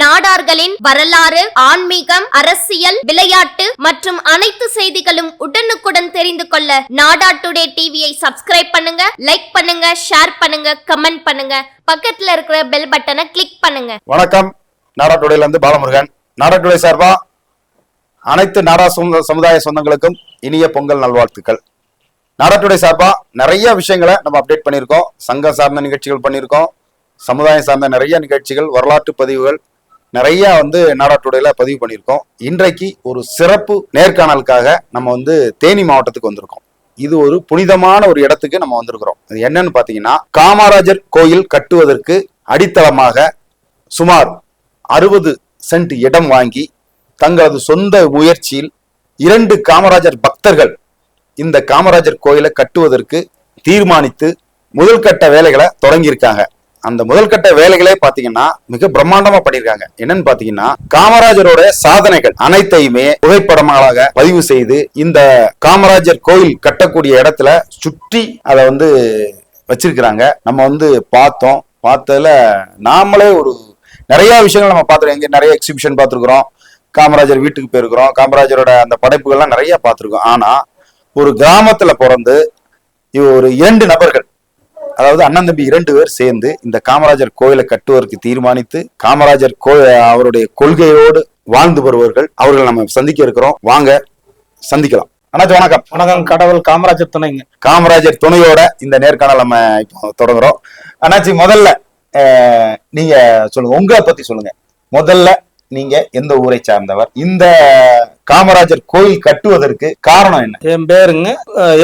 நாடார்களின் வரலாறு ஆன்மீகம் அரசியல் விளையாட்டு மற்றும் அனைத்து செய்திகளும் உடனுக்குடன் தெரிந்து கொள்ள நாடா டுடே டிவியை சப்ஸ்கிரைப் பண்ணுங்க லைக் பண்ணுங்க ஷேர் பண்ணுங்க கமெண்ட் பண்ணுங்க. பக்கத்துல இருக்கிற பெல் பட்டனை கிளிக் பண்ணுங்க. வணக்கம். நாடா டுடேல இருந்து பாலமுருகன். நாடா டுடே சார்பா அனைத்து நாடா சொந்த சமுதாய சொந்தங்களுக்கும் இனிய பொங்கல் நல்வாழ்த்துக்கள். டுடே சார்பா நிறைய விஷயங்களை நம்ம அப்டேட் பண்ணியிருக்கோம். சங்கம் சார்ந்த நிகழ்ச்சிகள் பண்ணியிருக்கோம். சமுதாயம் சார்ந்த நிறைய நிகழ்ச்சிகள் வரலாற்று பதிவுகள் நிறைய வந்து நாடாட்டுடையில பதிவு பண்ணியிருக்கோம். இன்றைக்கு ஒரு சிறப்பு நேர்காணலுக்காக நம்ம வந்து தேனி மாவட்டத்துக்கு வந்திருக்கோம். இது ஒரு புனிதமான ஒரு இடத்துக்கு நம்ம வந்திருக்கிறோம். அது என்னன்னு பாத்தீங்கன்னா காமராஜர் கோயில் கட்டுவதற்கு அடித்தளமாக சுமார் அறுபது சென்ட் இடம் வாங்கி தங்களது சொந்த முயற்சியில் இரண்டு காமராஜர் பக்தர்கள் இந்த காமராஜர் கோயிலை கட்டுவதற்கு தீர்மானித்து முதல் கட்ட வேலைகளை தொடங்கியிருக்காங்க. அந்த முதல் கட்ட வேலைகளே பாத்தீங்கன்னா மிக பிரம்மாண்டமா பண்ணியிருக்காங்க. என்னன்னு பாத்தீங்கன்னா காமராஜரோட சாதனைகள் அனைத்தையுமே புகைப்படங்களாக பதிவு செய்து இந்த காமராஜர் கோயில் கட்டக்கூடிய இடத்துல சுற்றி அதை வந்து வச்சிருக்கிறாங்க. நம்ம வந்து பார்த்தோம். பார்த்ததுல நாமளே ஒரு நிறைய விஷயங்கள் நம்ம பார்த்துருக்கோம். இங்கே நிறைய எக்ஸிபிஷன் பார்த்துருக்குறோம். காமராஜர் வீட்டுக்கு போயிருக்கிறோம். காமராஜரோட அந்த படைப்புகள்லாம் நிறைய பார்த்துருக்கோம். ஆனா ஒரு கிராமத்துல பிறந்து ஒரு இரண்டு நபர்கள் அதாவது அண்ணன் தம்பி இரண்டு பேர் சேர்ந்து இந்த காமராஜர் கோயிலை கட்டுவதற்கு தீர்மானித்து காமராஜர் கோ அவருடைய கொள்கையோடு வாழ்ந்து வருவர்கள் அவர்களை நம்ம சந்திக்க இருக்கிறோம். வாங்க சந்திக்கலாம். அண்ணாச்சி வணக்கம். வணக்கம் கடவுள் காமராஜர் துணைங்க. காமராஜர் துணையோட இந்த நேர்காணல் நம்ம இப்போ தொடங்குறோம். அண்ணாச்சி முதல்ல நீங்க சொல்லுங்க. உங்களை பத்தி சொல்லுங்க. முதல்ல நீங்க எந்த ஊரை சார்ந்தவர்? இந்த காமராஜர் கோயில் கட்டுவதற்கு காரணம் என்ன? என் பேருங்க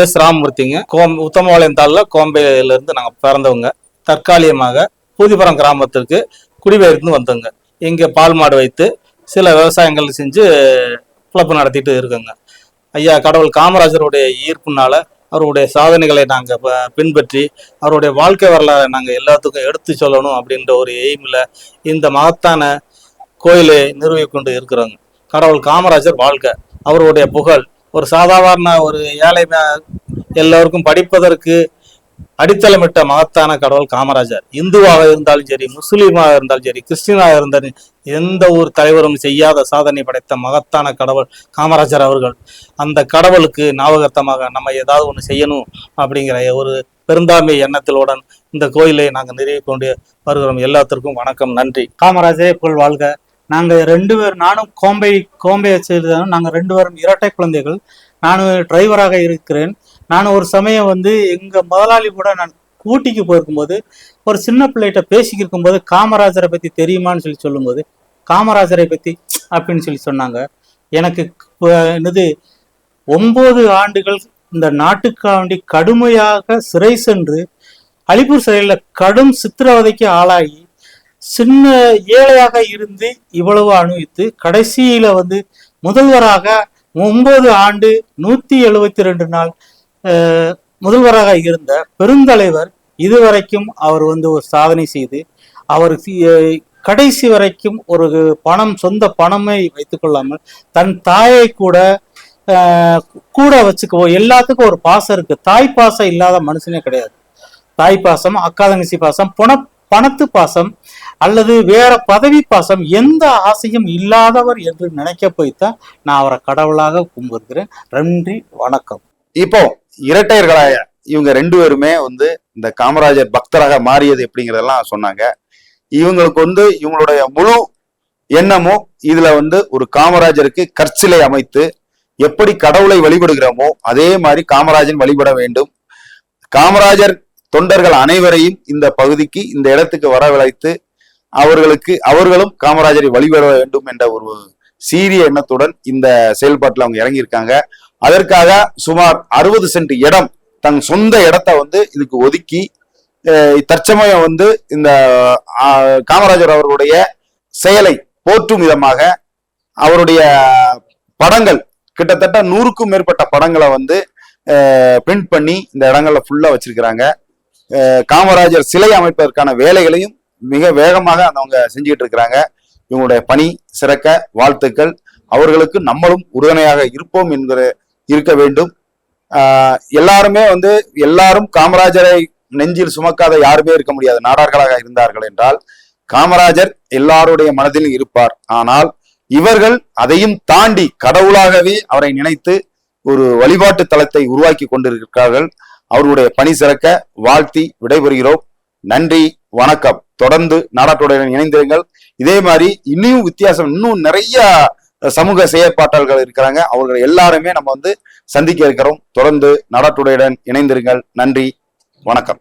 எஸ் ராமமூர்த்திங்க. கோம் உத்தமபாளையம் தாளில் கோம்பையில இருந்து நாங்கள் பிறந்தவங்க. தற்காலிகமாக பூதிபுரம் கிராமத்திற்கு குடிபெயர்ந்து வந்தோங்க. இங்கே பால் மாடு வைத்து சில விவசாயங்கள் செஞ்சு பிழப்பு நடத்திட்டு இருக்கோங்க. ஐயா கடவுள் காமராஜருடைய ஈர்ப்புனால அவருடைய சாதனைகளை நாங்கள் பின்பற்றி அவருடைய வாழ்க்கை வரலாறை நாங்கள் எல்லாத்துக்கும் எடுத்து சொல்லணும் அப்படின்ற ஒரு எய்மில் இந்த மகத்தான கோயிலை நிறுவி கொண்டு இருக்கிறாங்க. கடவுள் காமராஜர் வாழ்க. அவருடைய புகழ். ஒரு சாதாரண ஒரு ஏழை எல்லோருக்கும் படிப்பதற்கு அடித்தளமிட்ட மகத்தான கடவுள் காமராஜர். இந்துவாக இருந்தாலும் சரி முஸ்லீமாக இருந்தாலும் சரி கிறிஸ்டினாக இருந்தாலும் எந்த ஒரு தலைவரும் செய்யாத சாதனை படைத்த மகத்தான கடவுள் காமராஜர் அவர்கள். அந்த கடவுளுக்கு ஞாபகார்த்தமாக நம்ம ஏதாவது ஒன்று செய்யணும் அப்படிங்கிற ஒரு பெருந்தாமை எண்ணத்திலுடன் இந்த கோயிலை நாங்கள் நிறுவி கொண்டு வருகிறோம். எல்லாத்திற்கும் வணக்கம் நன்றி. காமராஜரே புகழ் வாழ்க. நாங்க ரெண்டு பேர் நானும் கோம்பை கோம்பையை சேர்ந்தவன் நாங்க ரெண்டு பேரும் இரட்டை குழந்தைகள். நான் டிரைவராக இருக்கிறேன். நான் ஒரு சமயம் வந்து எங்க முதலாளி கூட நான் ஊட்டிக்கு போயிருக்கும்போது ஒரு சின்ன பிள்ளைகிட்ட பேசிக்கிட்டு இருக்கும்போது காமராஜரை பத்தி தெரியுமான்னு சொல்லி சொல்லும்போது காமராஜரை பத்தி அப்படின்னு சொல்லி சொன்னாங்க. எனக்கு என்னது ஒன்பது ஆண்டுகள் இந்த நாட்டுக்காண்டி கடுமையாக சிறை சென்று அலிப்பூர் சிறையில் கடும் சித்திரவதைக்கு ஆளாகி சின்ன ஏழையாக இருந்து இவ்வளவு அனுபவித்து கடைசியில வந்து முதல்வராக ஒன்பது ஆண்டு நூத்தி எழுபத்தி ரெண்டு நாள் முதல்வராக இருந்த பெருந்தலைவர் இதுவரைக்கும் அவர் வந்து ஒரு சாதனை செய்து அவர் கடைசி வரைக்கும் ஒரு பணம் சொந்த பணமே வைத்துக் கொள்ளாமல் தன் தாயை கூட கூட வச்சுக்கோ எல்லாத்துக்கும் ஒரு பாசம் இருக்கு. தாய் பாசம் இல்லாத மனுஷனே கிடையாது. தாய் பாசம் அக்கா தங்கச்சி பாசம் புன பணத்து பாசம் அல்லது வேற பதவி பாசம் எந்த ஆசையும் இல்லாதவர் என்று நினைக்க போய்த்தான் நான் அவரை கடவுளாக கும்பிடுகிறேன். நன்றி வணக்கம். இப்போ இரட்டையர்களாய இவங்க ரெண்டு பேருமே வந்து இந்த காமராஜர் பக்தராக மாறியது எப்படிங்கிறதெல்லாம் சொன்னாங்க. இவங்களுக்கு வந்து இவங்களுடைய முழு எண்ணமும் இதுல வந்து ஒரு காமராஜருக்கு கற்சிலை அமைத்து எப்படி கடவுளை வழிபடுகிறோமோ அதே மாதிரி காமராஜன் வழிபட வேண்டும். காமராஜர் தொண்டர்கள் அனைவரையும் இந்த பகுதிக்கு இந்த இடத்துக்கு வரவழைத்து அவர்களுக்கு அவர்களும் காமராஜரை வழிபட வேண்டும் என்ற ஒரு சீரிய எண்ணத்துடன் இந்த செயல்பாட்டில் அவங்க இறங்கியிருக்காங்க. அதற்காக சுமார் அறுபது சென்ட் இடம் தன் சொந்த இடத்த வந்து இதுக்கு ஒதுக்கி தற்சமயம் வந்து இந்த காமராஜர் அவர்களுடைய செயலை போற்றும் விதமாக அவருடைய படங்கள் கிட்டத்தட்ட நூறுக்கும் மேற்பட்ட படங்களை வந்து பிரிண்ட் பண்ணி இந்த இடங்கள்ல ஃபுல்லா வச்சிருக்கிறாங்க. காமராஜர் சிலை அமைப்பதற்கான வேலைகளையும் மிக வேகமாக அவங்க செஞ்சுக்கிட்டு இருக்கிறாங்க. இவங்களுடைய பணி சிறக்க வாழ்த்துக்கள். அவர்களுக்கு நம்மளும் உறுதுணையாக இருப்போம் என்கிற இருக்க வேண்டும். ஆஹ் எல்லாருமே வந்து எல்லாரும் காமராஜரை நெஞ்சில் சுமக்காத யாருமே இருக்க முடியாது. நாடார்களாக இருந்தார்கள் என்றால் காமராஜர் எல்லாருடைய மனதிலும் இருப்பார். ஆனால் இவர்கள் அதையும் தாண்டி கடவுளாகவே அவரை நினைத்து ஒரு வழிபாட்டு தளத்தை உருவாக்கி கொண்டிருக்கிறார்கள். அவர்களுடைய பணி சிறக்க வாழ்த்தி விடைபெறுகிறோம். நன்றி வணக்கம். தொடர்ந்து நாடாட்டுடன் இணைந்திருங்கள். இதே மாதிரி இன்னும் வித்தியாசம் இன்னும் நிறைய சமூக செயற்பாட்டாளர்கள் இருக்கிறாங்க. அவர்கள் எல்லாருமே நம்ம வந்து சந்திக்க இருக்கிறோம். தொடர்ந்து நாடாட்டுடையுடன் இணைந்திருங்கள். நன்றி வணக்கம்.